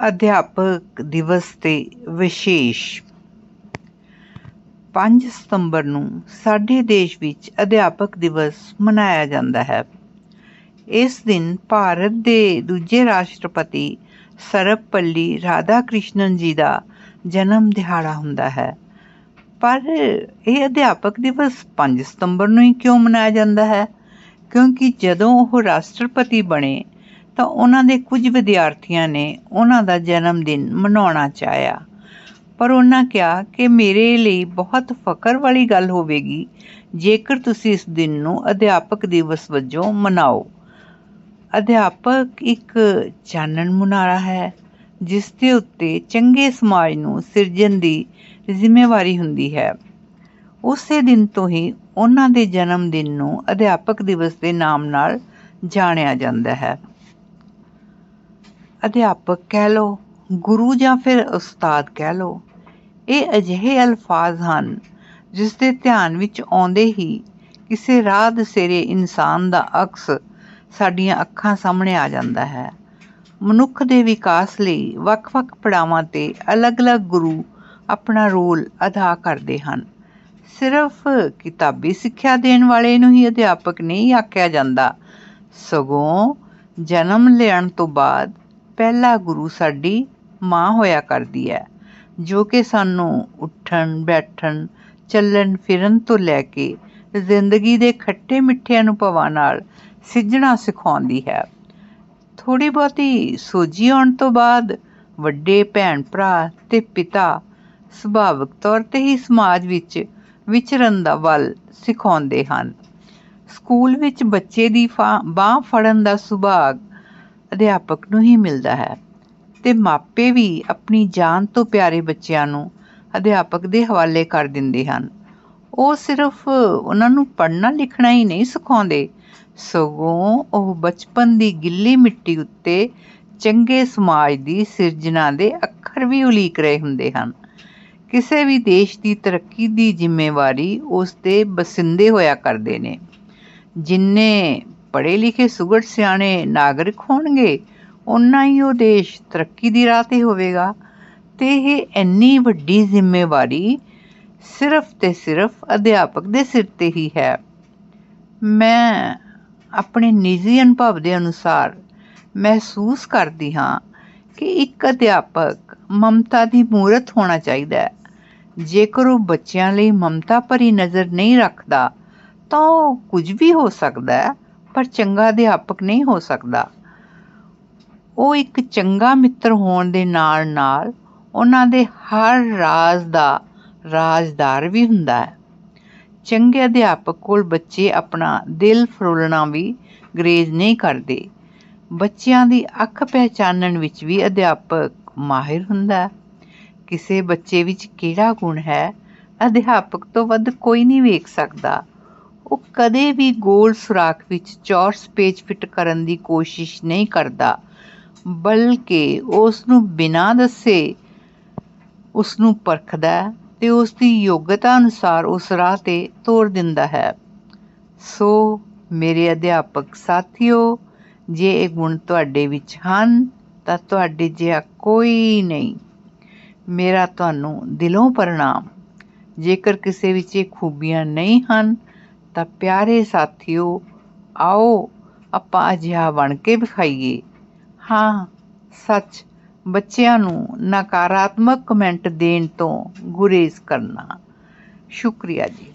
ਅਧਿਆਪਕ ਦਿਵਸ ਤੇ ਵਿਸ਼ੇਸ਼। 5 ਸਤੰਬਰ ਨੂੰ ਸਾਡੇ ਦੇਸ਼ ਵਿੱਚ ਅਧਿਆਪਕ ਦਿਵਸ ਮਨਾਇਆ ਜਾਂਦਾ ਹੈ। ਇਸ ਦਿਨ ਭਾਰਤ ਦੇ ਦੂਜੇ ਰਾਸ਼ਟਰਪਤੀ ਸਰਵਪੱਲੀ ਰਾਧਾਕ੍ਰਿਸ਼ਨਨ ਜੀ ਦਾ ਜਨਮ ਦਿਹਾੜਾ ਹੁੰਦਾ ਹੈ। ਪਰ ਇਹ ਅਧਿਆਪਕ ਦਿਵਸ 5 ਸਤੰਬਰ ਨੂੰ ਹੀ ਕਿਉਂ ਮਨਾਇਆ ਜਾਂਦਾ ਹੈ? ਕਿਉਂਕਿ ਜਦੋਂ ਉਹ ਰਾਸ਼ਟਰਪਤੀ ਬਣੇ ਤਾਂ ਉਹਨਾਂ ਦੇ ਕੁਝ ਵਿਦਿਆਰਥੀਆਂ ਨੇ ਉਹਨਾਂ ਦਾ ਜਨਮ ਦਿਨ ਮਨਾਉਣਾ ਚਾਹਿਆ। ਪਰ ਉਹਨਾਂ ਕਿਹਾ ਕਿ ਮੇਰੇ ਲਈ ਬਹੁਤ ਫਖਰ ਵਾਲੀ ਗੱਲ ਹੋਵੇਗੀ, ਜੇਕਰ ਤੁਸੀਂ ਇਸ ਦਿਨ ਨੂੰ ਅਧਿਆਪਕ ਦਿਵਸ ਵਜੋਂ ਮਨਾਓ। ਅਧਿਆਪਕ ਇੱਕ ਚਾਨਣ ਮੁਨਾਰਾ ਹੈ, ਜਿਸ ਦੇ ਉੱਤੇ ਚੰਗੇ ਸਮਾਜ ਨੂੰ ਸਿਰਜਣ ਦੀ ਜ਼ਿੰਮੇਵਾਰੀ ਹੁੰਦੀ ਹੈ। ਉਸੇ ਦਿਨ ਤੋਂ ਹੀ ਉਹਨਾਂ ਦੇ ਜਨਮ ਦਿਨ ਨੂੰ ਅਧਿਆਪਕ ਦਿਵਸ ਦੇ ਨਾਮ ਨਾਲ ਜਾਣਿਆ ਜਾਂਦਾ ਹੈ। ਅਧਿਆਪਕ ਕਹਿ ਲਓ, ਗੁਰੂ ਜਾਂ ਫਿਰ ਉਸਤਾਦ ਕਹਿ ਲਓ, ਇਹ ਅਜਿਹੇ ਅਲਫਾਜ਼ ਹਨ ਜਿਸ ਦੇ ਧਿਆਨ ਵਿੱਚ ਆਉਂਦੇ ਹੀ ਕਿਸੇ ਰਾਹ ਦਸੇਰੇ ਇਨਸਾਨ ਦਾ ਅਕਸ ਸਾਡੀਆਂ ਅੱਖਾਂ ਸਾਹਮਣੇ ਆ ਜਾਂਦਾ ਹੈ। ਮਨੁੱਖ ਦੇ ਵਿਕਾਸ ਲਈ ਵੱਖ-ਵੱਖ ਪੜਾਵਾਂ ਤੇ ਅਲੱਗ-ਅਲੱਗ ਗੁਰੂ ਆਪਣਾ ਰੋਲ ਅਦਾ ਕਰਦੇ ਹਨ। ਸਿਰਫ ਕਿਤਾਬੀ ਸਿੱਖਿਆ ਦੇਣ ਵਾਲੇ ਨੂੰ ਹੀ ਅਧਿਆਪਕ ਨਹੀਂ ਆਖਿਆ ਜਾਂਦਾ। ਸਗੋਂ ਜਨਮ ਲੈਣ ਤੋਂ ਬਾਅਦ ਪਹਿਲਾ ਗੁਰੂ ਸਾਡੀ ਮਾਂ ਹੋਇਆ ਕਰਦੀ ਹੈ, ਜੋ ਕਿ ਸਾਨੂੰ ਉੱਠਣ, ਬੈਠਣ, ਚੱਲਣ, ਫਿਰਨ ਤੋਂ ਲੈ ਕੇ ਜ਼ਿੰਦਗੀ ਦੇ ਖੱਟੇ ਮਿੱਠੇ ਅਨੁਭਵਾਂ ਨਾਲ ਸਿੱਝਣਾ ਸਿਖਾਉਂਦੀ ਹੈ। ਥੋੜੀ ਬਹੁਤੀ ਸੋਝੀ ਆਉਣ ਤੋਂ ਬਾਅਦ ਵੱਡੇ ਭੈਣ ਭਰਾ ਤੇ ਪਿਤਾ ਸੁਭਾਵਿਕ ਤੌਰ ਤੇ ਹੀ ਸਮਾਜ ਵਿੱਚ ਵਿਚਰਨ ਦਾ ਵੱਲ ਸਿਖਾਉਂਦੇ ਹਨ। ਸਕੂਲ ਵਿੱਚ ਬੱਚੇ ਦੀ ਬਾਹ ਫੜਨ ਦਾ ਸੁਭਾਗ ਅਧਿਆਪਕ ਨੂੰ ਹੀ ਮਿਲਦਾ ਹੈ। ਤੇ ਮਾਪੇ ਵੀ ਆਪਣੀ ਜਾਨ ਤੋਂ ਪਿਆਰੇ ਬੱਚਿਆਂ ਨੂੰ ਅਧਿਆਪਕ ਦੇ ਹਵਾਲੇ ਕਰ ਦਿੰਦੇ ਹਨ। ਉਹ ਸਿਰਫ ਉਹਨਾਂ ਨੂੰ ਪੜ੍ਹਨਾ ਲਿਖਣਾ ਹੀ ਨਹੀਂ ਸਿਖਾਉਂਦੇ। ਸਗੋਂ ਉਹ ਬਚਪਨ ਦੀ ਗਿੱਲੀ ਮਿੱਟੀ ਉੱਤੇ ਚੰਗੇ ਸਮਾਜ ਦੀ ਸਿਰਜਣਾ ਦੇ ਅੱਖਰ ਵੀ ਉਲੀਕ ਰਹੇ ਹੁੰਦੇ ਹਨ। ਕਿਸੇ ਵੀ ਦੇਸ਼ ਦੀ ਤਰੱਕੀ ਦੀ ਜ਼ਿੰਮੇਵਾਰੀ ਉਸ ਦੇ ਬਸਿੰਦੇ ਹੋਇਆ ਕਰਦੇ ਨੇ। ਜਿੰਨੇ ਪੜ੍ਹੇ ਲਿਖੇ ਸੁਗੜ ਸਿਆਣੇ ਨਾਗਰਿਕ ਹੋਣਗੇ ਉਨਾ ਹੀ ਉਹ ਦੇਸ਼ ਤਰੱਕੀ ਦੀ ਰਾਹ ਤੇ ਹੋਵੇਗਾ। ਤੇ ਇਹ ਇੰਨੀ ਵੱਡੀ ਜ਼ਿੰਮੇਵਾਰੀ ਸਿਰਫ ਤੇ ਸਿਰਫ ਅਧਿਆਪਕ ਦੇ ਸਿਰ ਤੇ ਹੀ ਹੈ। ਮੈਂ ਆਪਣੇ ਨਿੱਜੀ ਅਨੁਭਵ ਦੇ ਅਨੁਸਾਰ ਮਹਿਸੂਸ ਕਰਦੀ ਹਾਂ ਕਿ ਇੱਕ ਅਧਿਆਪਕ ਮਮਤਾ ਦੀ ਮੂਰਤ ਹੋਣਾ ਚਾਹੀਦਾ ਹੈ। ਜੇਕਰ ਉਹ ਬੱਚਿਆਂ ਲਈ ਮਮਤਾ ਭਰੀ ਨਜ਼ਰ ਨਹੀਂ ਰੱਖਦਾ, ਤਾਂ ਉਹ ਕੁਝ ਵੀ ਹੋ ਸਕਦਾ ਹੈ। ਪਰ ਚੰਗਾ ਅਧਿਆਪਕ ਨਹੀਂ ਹੋ ਸਕਦਾ। ਉਹ ਇੱਕ ਚੰਗਾ ਮਿੱਤਰ ਹੋਣ ਦੇ ਨਾਲ ਨਾਲ ਉਹਨਾਂ ਦੇ ਹਰ ਰਾਜ਼ ਦਾ ਰਾਜਦਾਰ ਵੀ ਹੁੰਦਾ ਹੈ। ਚੰਗੇ ਅਧਿਆਪਕ ਕੋਲ ਬੱਚੇ ਆਪਣਾ ਦਿਲ ਫਰੋਲਣਾ ਵੀ ਗਰੇਜ਼ ਨਹੀਂ ਕਰਦੇ। ਬੱਚਿਆਂ ਦੀ ਅੱਖ ਪਹਿਚਾਨਣ ਵਿੱਚ ਵੀ ਅਧਿਆਪਕ ਮਾਹਿਰ ਹੁੰਦਾ ਹੈ। ਕਿਸੇ ਬੱਚੇ ਵਿੱਚ ਕਿਹੜਾ ਗੁਣ ਹੈ, ਅਧਿਆਪਕ ਤੋਂ ਵੱਧ ਕੋਈ ਨਹੀਂ ਵੇਖ ਸਕਦਾ। ਉਹ ਕਦੇ ਵੀ ਗੋਲ ਸੁਰਾਖ ਵਿੱਚ ਚੌਰਸ ਪੇਜ ਫਿੱਟ ਕਰਨ ਦੀ ਕੋਸ਼ਿਸ਼ ਨਹੀਂ ਕਰਦਾ, ਬਲਕਿ ਉਸ ਨੂੰ ਬਿਨਾਂ ਦੱਸੇ ਉਸ ਨੂੰ ਪਰਖਦਾ ਤੇ ਉਸ ਦੀ ਯੋਗਤਾ ਅਨੁਸਾਰ ਉਸ ਰਾਹ ਤੇ ਤੋਰ ਦਿੰਦਾ ਹੈ। ਸੋ ਮੇਰੇ ਅਧਿਆਪਕ ਸਾਥੀਓ, ਜੇ ਇਹ ਗੁਣ ਤੁਹਾਡੇ ਵਿੱਚ ਹਨ, ਤਾਂ ਤੁਹਾਡੇ ਜਿਹਾ ਕੋਈ ਨਹੀਂ। ਮੇਰਾ ਤੁਹਾਨੂੰ ਦਿਲੋਂ ਪ੍ਰਣਾਮ। ਜੇਕਰ ਕਿਸੇ ਵਿੱਚ ਇਹ ਖੂਬੀਆਂ ਨਹੀਂ ਹਨ ਤਾਂ ਪਿਆਰੇ ਸਾਥੀਓ, ਆਓ ਆਪਾਂ ਅਜਿਹਾ ਬਣ ਕੇ ਵਿਖਾਈਏ। ਹਾਂ, ਸੱਚ, ਬੱਚਿਆਂ ਨੂੰ ਨਕਾਰਾਤਮਕ ਕਮੈਂਟ ਦੇਣ ਤੋਂ ਗੁਰੇਜ਼ ਕਰਨਾ। ਸ਼ੁਕਰੀਆ ਜੀ।